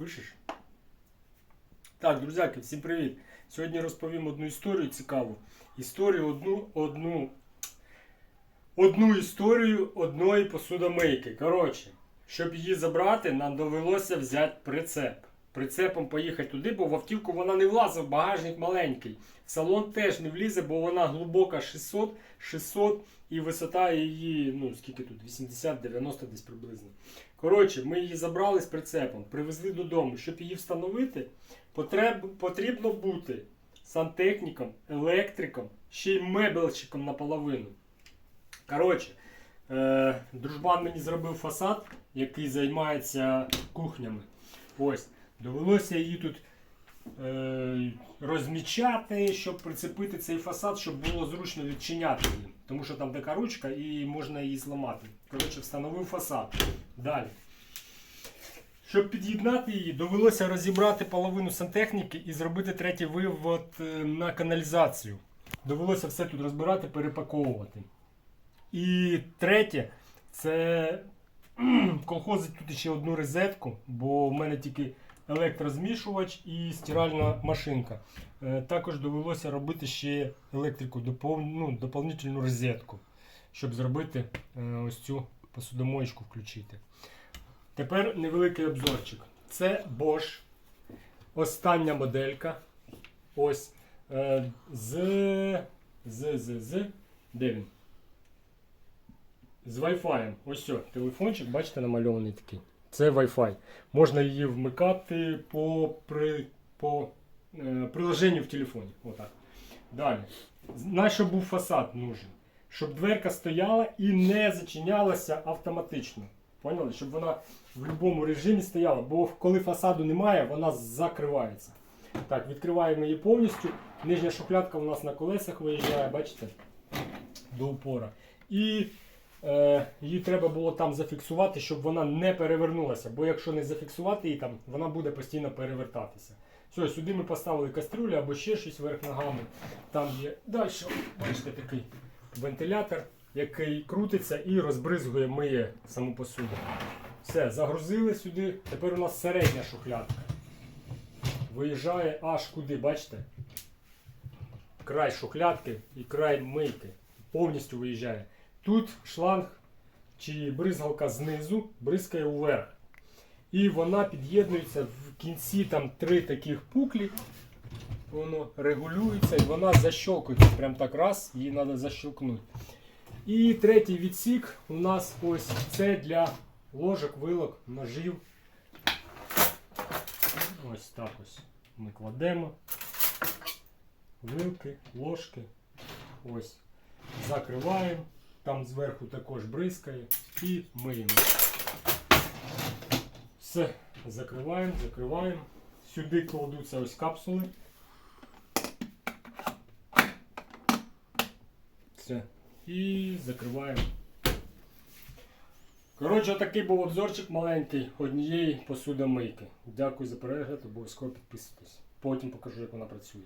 Пишеш? Так, друзяки, всім привіт! Сьогодні розповім одну історію цікаву. Історію одну, одну, одну історію одної посудомийки. Коротше, щоб її забрати, нам довелося взяти прицеп. Прицепом поїхати туди, бо в автівку вона не влазить, багажник маленький. В салон теж не влізе, бо вона глибока 600, 600 і висота її, ну скільки тут, 80-90 десь приблизно. Коротше, ми її забрали з прицепом, привезли додому. Щоб її встановити, потреб, потрібно бути сантехніком, електриком, ще й мебельщиком наполовину. Коротше, е, дружбан мені зробив фасад, який займається кухнями. Ось, довелося її тут е, розмічати, щоб прицепити цей фасад, щоб було зручно відчиняти її. Тому що там така ручка і можна її зламати. Коротше, встановив фасад. Далі. Щоб під'єднати її, довелося розібрати половину сантехніки і зробити третій вивод е, на каналізацію. Довелося все тут розбирати, перепаковувати. І третє, це колхозить тут ще одну розетку, бо в мене тільки електрозмішувач і стиральна машинка. Е, Також довелося робити ще електрику, ну, доповнительну розетку, щоб зробити е, ось цю посудомоєчку включити. Тепер невеликий обзорчик. Це Bosch. Остання моделька. Ось. Е, з. З. З. З. Де він? З Wi-Fi. Ось все, телефончик, бачите, намальований такий. Це Wi-Fi. Можна її вмикати по, при, по е, приложенню в телефоні. Отак. Далі. На що був фасад нужен? Щоб дверка стояла і не зачинялася автоматично. Поняли? Щоб вона в будь-якому режимі стояла, бо коли фасаду немає, вона закривається. Так, відкриваємо її повністю. Нижня шухлядка у нас на колесах виїжджає, бачите? До упора. І її треба було там зафіксувати, щоб вона не перевернулася. Бо якщо не зафіксувати її там, вона буде постійно перевертатися. Все, сюди ми поставили кастрюлю або ще щось верх ногами. Там є далі, бачите, такий вентилятор, який крутиться і розбризгує миє саму посуду. Все, загрузили сюди. Тепер у нас середня шухлядка. Виїжджає аж куди, бачите? Край шухлядки і край мийки. Повністю виїжджає. Тут шланг чи бризгалка знизу бризкає вверх. І вона під'єднується в кінці там три таких пуклі. Воно регулюється і вона защелкується. Прям так раз, її треба защелкнути. І третій відсік у нас ось це для ложок, вилок, ножів. Ось так ось ми кладемо. Вилки, ложки. Ось. Закриваємо. Там зверху також бризкає і миємо. Все, закриваємо, закриваємо. Сюди кладуться ось капсули. Все. І закриваємо. Коротше, такий був обзорчик маленький однієї посудомийки. Дякую за перегляд, обов'язково підписуйтесь. Потім покажу, як вона працює.